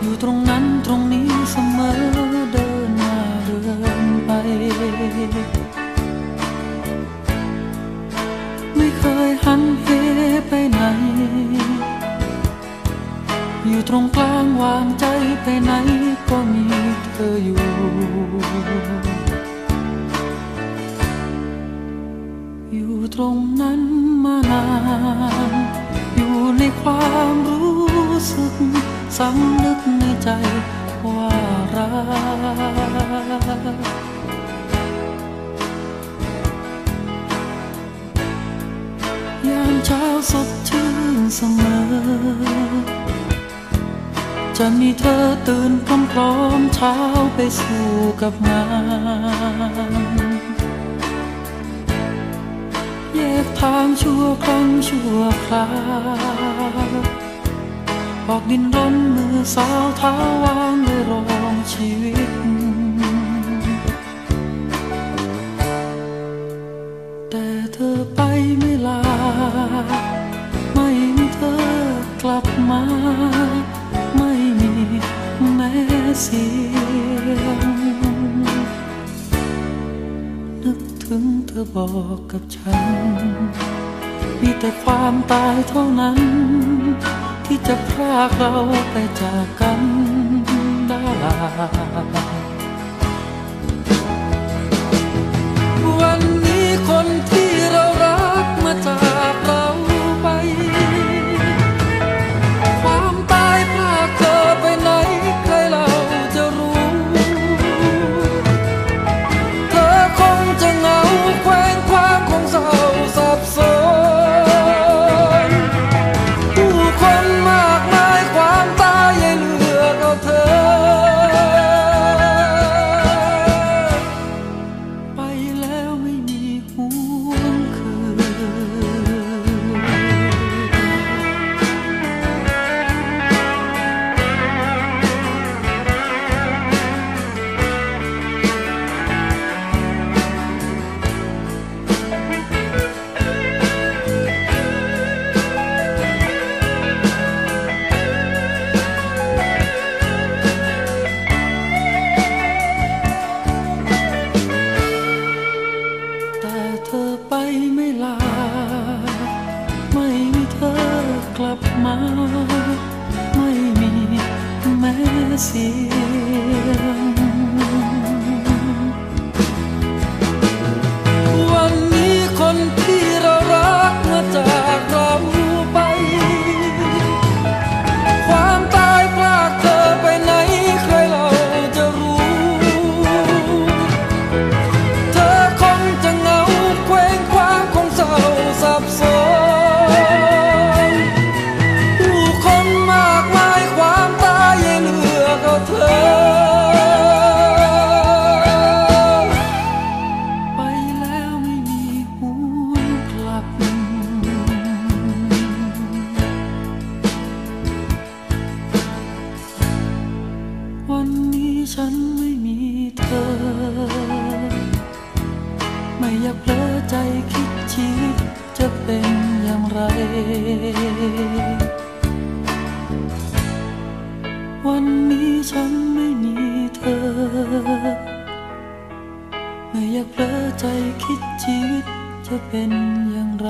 อยู่ตรงนั้นตรงนี้เสมอเดินมาเดินไป ไม่เคยหันเหไปไหน อยู่ตรงกลางวางใจไปไหนก็มีเธออยู่อยู่ตรงนั้นมานาน อยู่ในความรู้ สึกสำนึกในใจว่ารักยามเช้าสดชื่นเสมอ จะมีเธอตื่นพร้อมๆเช้าไปสู่กับงาน แยกทางชั่วครั้งชั่วคราว ออกดินรนมือสาวเท้าวางเลยรองชีวิต แต่เธอไปไม่ลา ไม่มีเธอกลับมา ไม่มีแม้เสียง นึกถึงเธอบอกกับฉัน มีแต่ความตายเท่านั้น ที่จะพรากเราไปจากกันได้วันนี้คน ไม่มีแม้เสียง เธอ ไม่อยากเพลอใจคิดชีวิตจะเป็นอย่างไร วันนี้ฉันไม่มีเธอ ไม่อยากเพลอใจคิดชีวิตจะเป็นอย่างไร